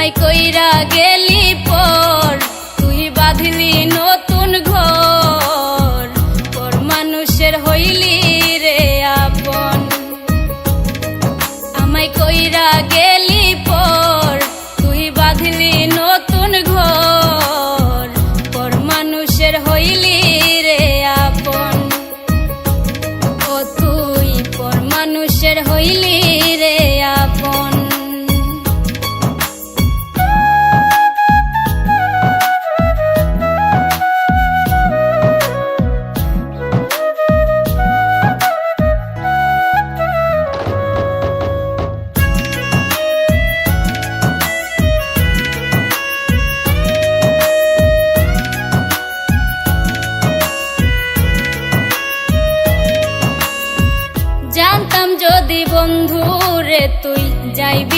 আমায় কইরা গেলি পর তুই বাঁধলি নতুন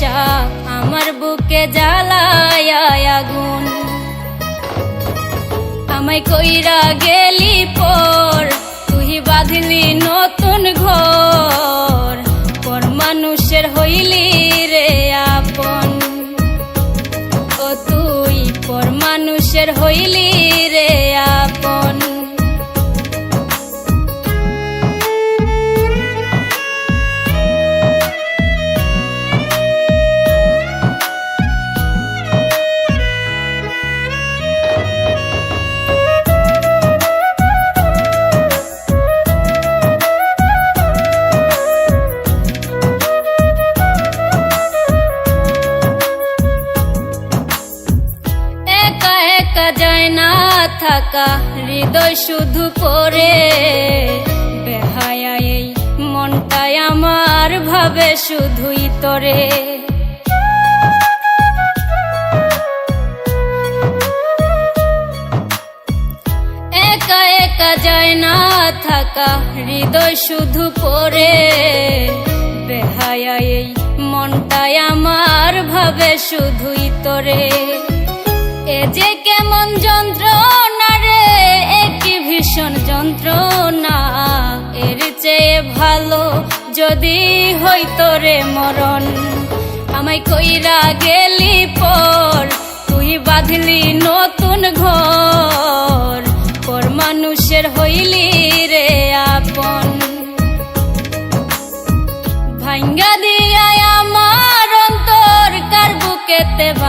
দিশা আমার বুকে জ্বালায় আগুন। আমায় কইরা গেলি পর তুই বাঁধলি নতুন ঘর। যায় না থাকা, হৃদয় শুধু পরে বেহায়া এই মনটাই আমার ভাবে শুধুই তরে। একা একা যায় না থাকা, হৃদয় শুধু পড়ে। বেহায়া এই মনটাই আমার ভাবে শুধুই তরে। এ যে কেমন যন্ত্রণা রে একই ভীষণ যন্ত্রণা। এর চেয়ে ভালো যদি হইতো রে মরণ। আমায় কইরা গেলি পর, তুই বাঁধলি নতুন ঘর। পর মানুষের হইলি রে আপন। ভাঙ্গা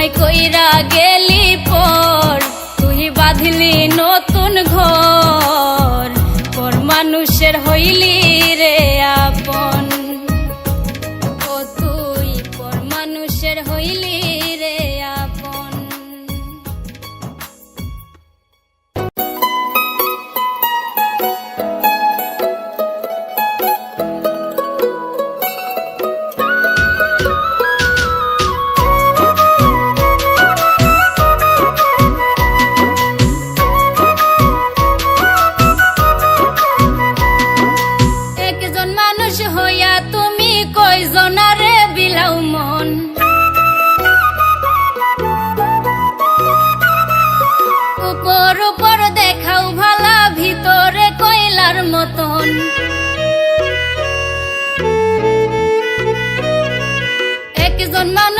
আমায় কইরা গেলি পর তুই বাঁধলি নতুন ঘর। on my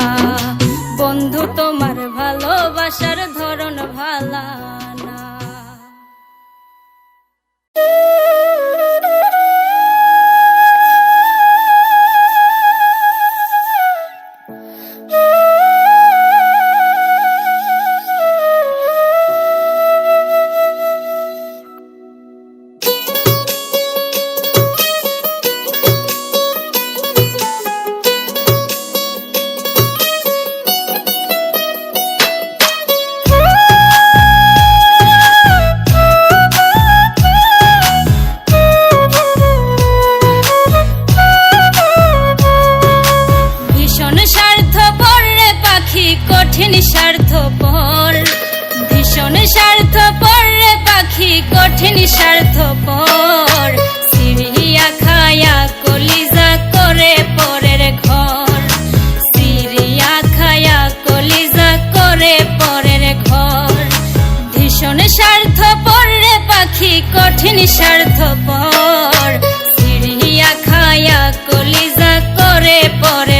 হইলেন স্বার্থপর। সিরিয়া খায়া কলিজা করে পরে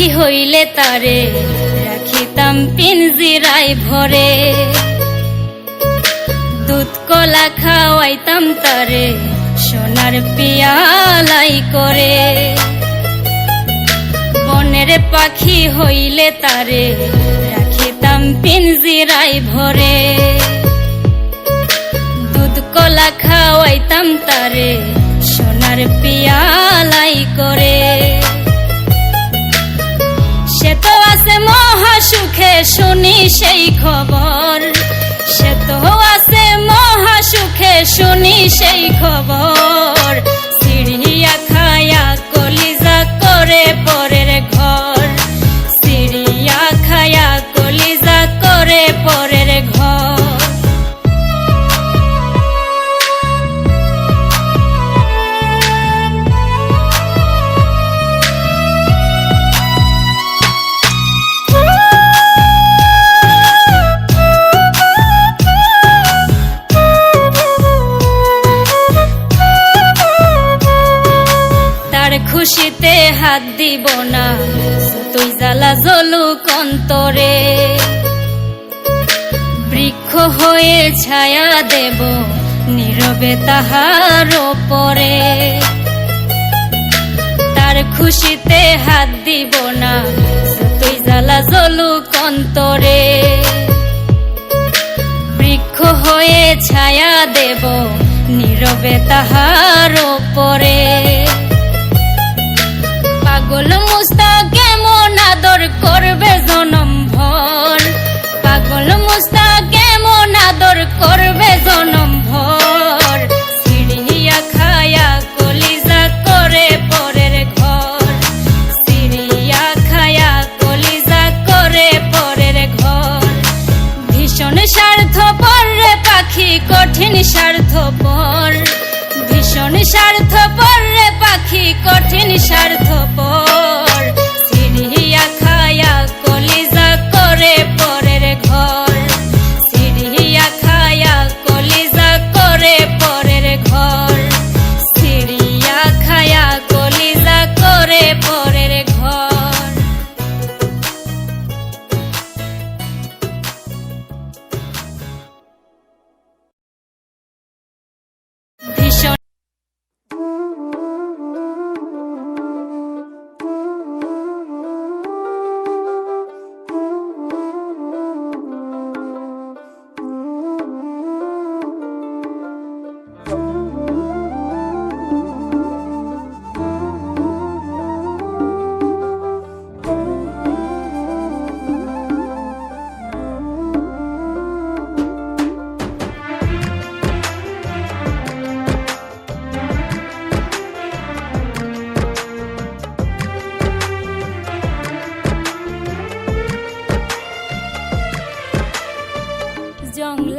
পাখি হইলে তারে, রাখিতাম পিনজিরায় ভরে। দুধ কলা খাওয়াইতাম তারে, সোনার পিয়ালাই করে। বনের পাখি হইলে তারে, রাখিতাম পিনজিরায় ভরে। দুধ কলা খাওয়াইতাম তারে, সোনার পিয়ালাই করে। সে তো আছে মহাসুখে, শুনি সেই খবর। সে তো আছে মহা সুখে শুনি সেই খবর। সিঁড়িয়া খায়া কলিজা করে পর হাত দিব না, তুই জ্বালা জলু কন্তরে বৃক্ষ হয়ে ছায়া দেব, নীরবে তাহার ওপরে। তার খুশিতে হাত দিব না, তুই জ্বালা জলু কন্তরে বৃক্ষ হয়ে ছায়া দেব, নীরবে তাহার ওপরে।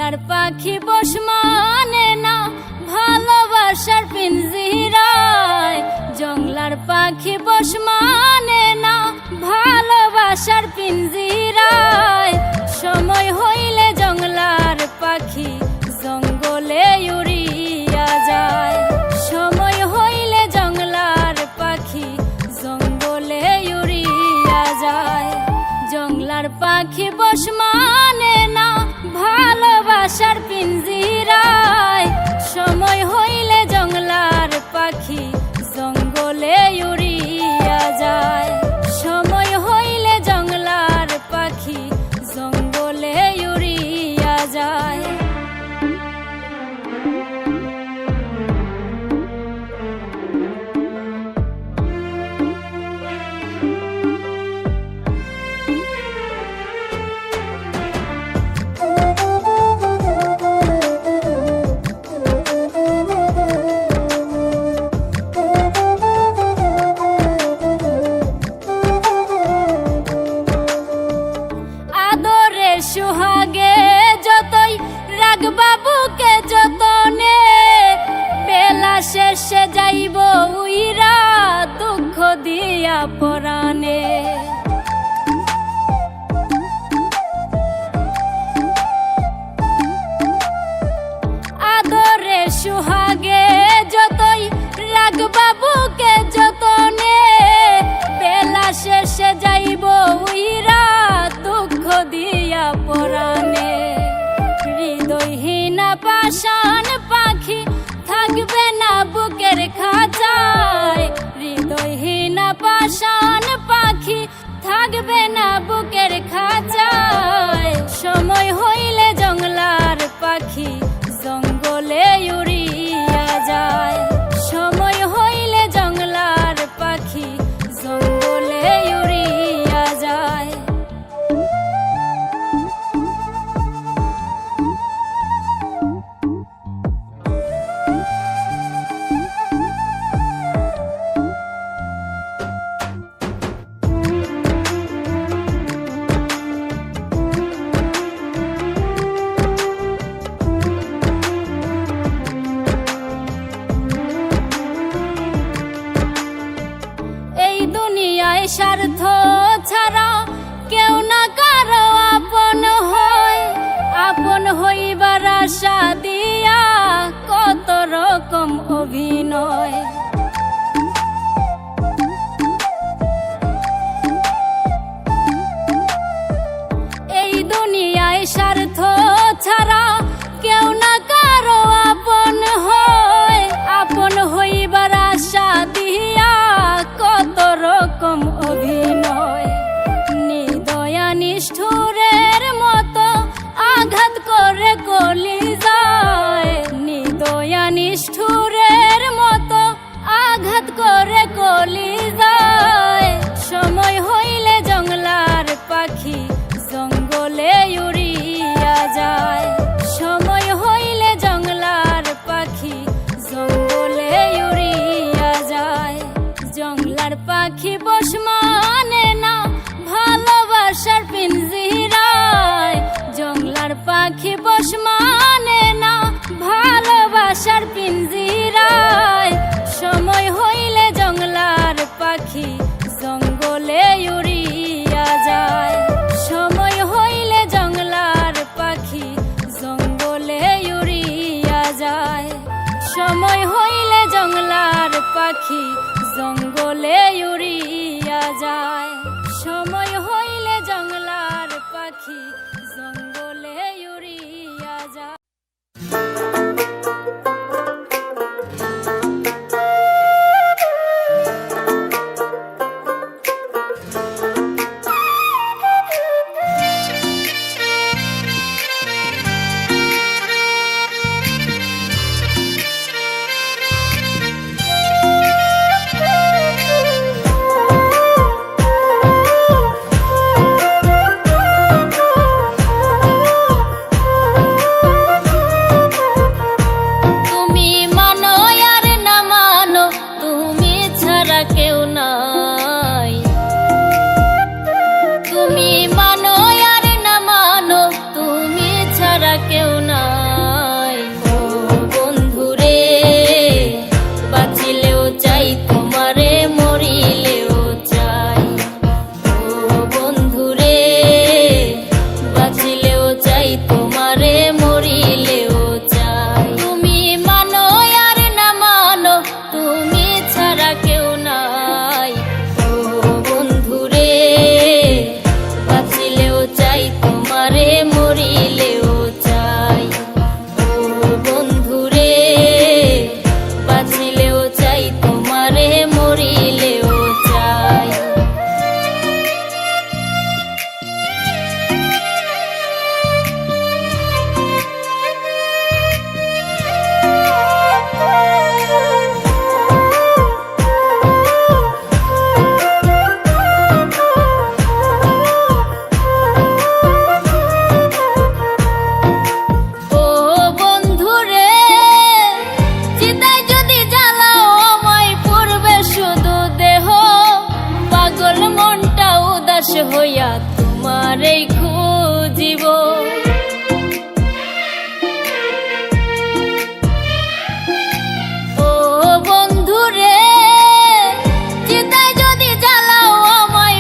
ভোলার পাখি বসমানে না ভালোবাসার পিঞ্জি হইয়া তোমারে ও বন্ধু রে যদি আমায়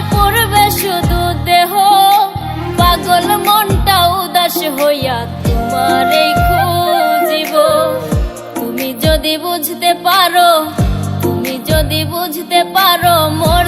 শুধু দেহ। মনটা উদাস তোমারে খুঁজিব। তুমি যদি বুঝতে পারো, তুমি যদি বুঝতে পারো, মন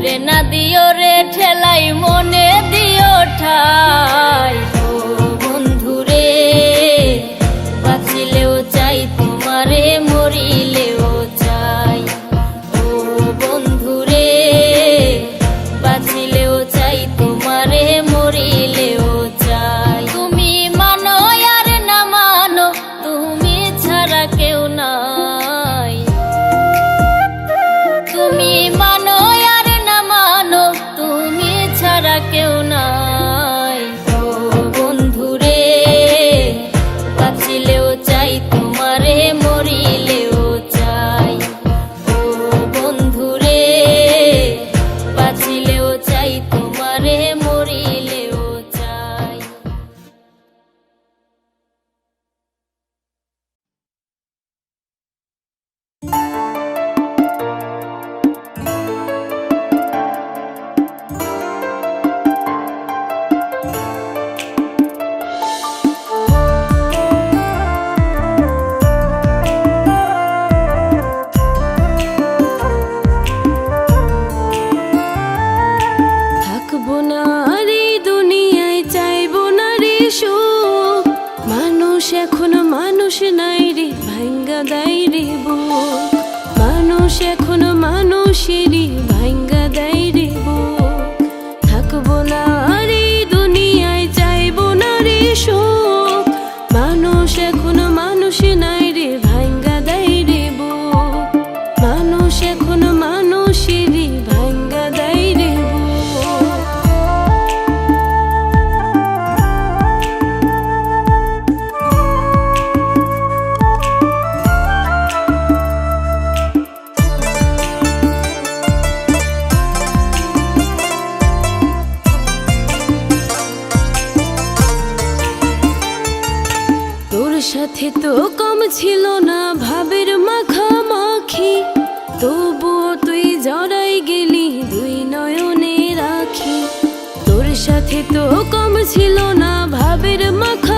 দূরে না দিও রে ঠেলাই মনে দিও ঠাই। ডরে মরি মানুষ এখন মানুষেরই ভাঙ্গা দেয় তবুও তুই জড়াই গেলি দুই নয়নে রাখি। তোর সাথে তো কম ছিল না ভাবের মাখামাখি